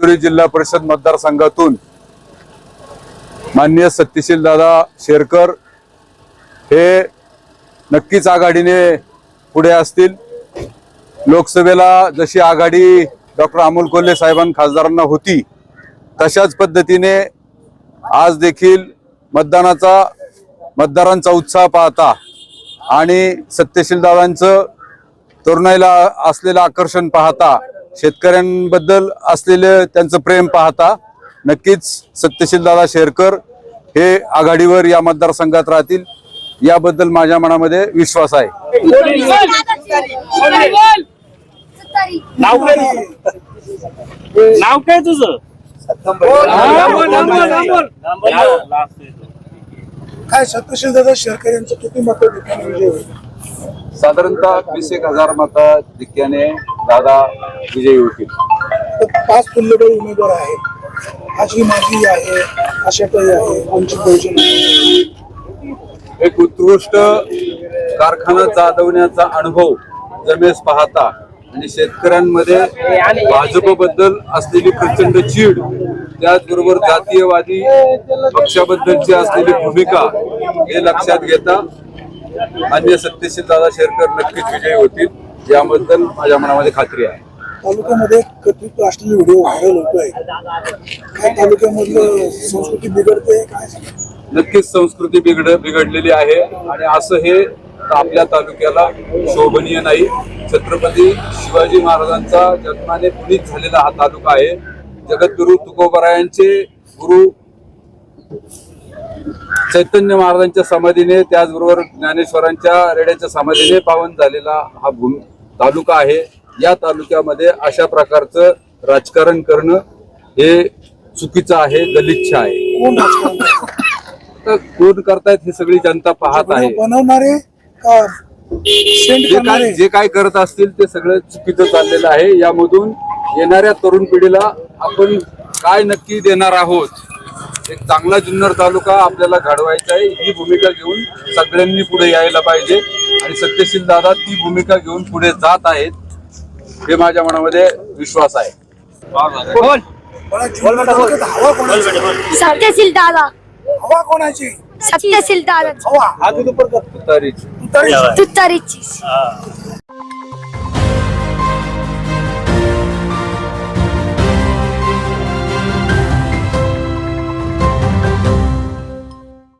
राजुरी जिल्हा परिषद मतदारसंघातून माननीय सत्यशील दादा शेरकर हे नक्कीच आघाडीने पुढे असतील. लोकसभेला जशी आघाडी डॉक्टर अमोल कोल्हे साहेबां खासदारांना होती तशाच पद्धतीने आज देखील मतदानाचा मतदारांचा उत्साह पाहता आणि सत्यशील दादांचं तरुणाईला असलेलं आकर्षण पाहता शेतकऱ्यांबद्दल असलेलं त्यांचं प्रेम पाहता नक्कीच सत्यशील दादा शेरकर हे आघाडीवर या मतदारसंघात राहतील याबद्दल माझ्या मनामध्ये विश्वास आहे. नाव काय? नाव काय तुझं? काय सत्यशील दादा शेरकर यांचं किती मत होईल साधारणतः वीस एक हजार मता दिक्क्याने दादा विजयी होतील. पाच तुल्यबळ उमेदवार आहेत. आजी माजी आहे आशाताई आहे वंचित बहुजन आहे. एक उत्कृष्ट कारखाना चालवण्याचा अनुभव जमेस पाहता आणि शेतकऱ्यांमध्ये भाजपबद्दल असलेली प्रचंड चीड त्याचबरोबर जातीयवादी पक्षाबद्दलची असलेली भूमिका हे लक्षात घेता मान्य सत्यशील दादा शेरकर नक्कीच विजयी होतील. याबद्दल माझ्या मनामध्ये खात्री आहे. तालुक्यामध्ये कथित राष्ट्रीय व्हिडिओ व्हायरल होतोय. काय तालुक्यामधलं संस्कृती बिघडते काय? नक्कीच संस्कृती बिघड बिघडलेली आहे आणि असं हे आपल्या तालुक्याला शोभनीय नाही. छत्रपती शिवाजी महाराजांचा जन्माने पुनीत झालेला हा तालुका आहे. जगद्गुरु तुकोबरायांचे गुरु चैतन्य महाराजांच्या समाधीने त्याचबरोबर ज्ञानेश्वरांच्या रेड्याच्या समाधीने पावन झालेला हा भूम तालुका आहे. या तालुक्यामध्ये अशा प्रकारचं राजकारण करणं हे चुकीचं आहे गलिच्छ आहे. कोण? तर करतायत ही सगळी जनता पाहत आहे. बनवणारे काय जे काय करत असतील ते सगळं चुकीचं चाललेलं आहे. यामधून येणाऱ्या तरुण पिढीला आपण काय नक्की देणार आहोत? एक चांगला जुन्नर तालुका आपल्याला घडवायचा आहे. ही भूमिका घेऊन सगळ्यांनी पुढे यायला पाहिजे. आणि सत्यशील दादा ती भूमिका घेऊन पुढे जात आहेत हे माझ्या मनामध्ये विश्वास आहे. सत्यशील दादा. हवा कोणाची? सत्यशील दादा. हवा. तुतारीची. तुतारी तुतारीची हा.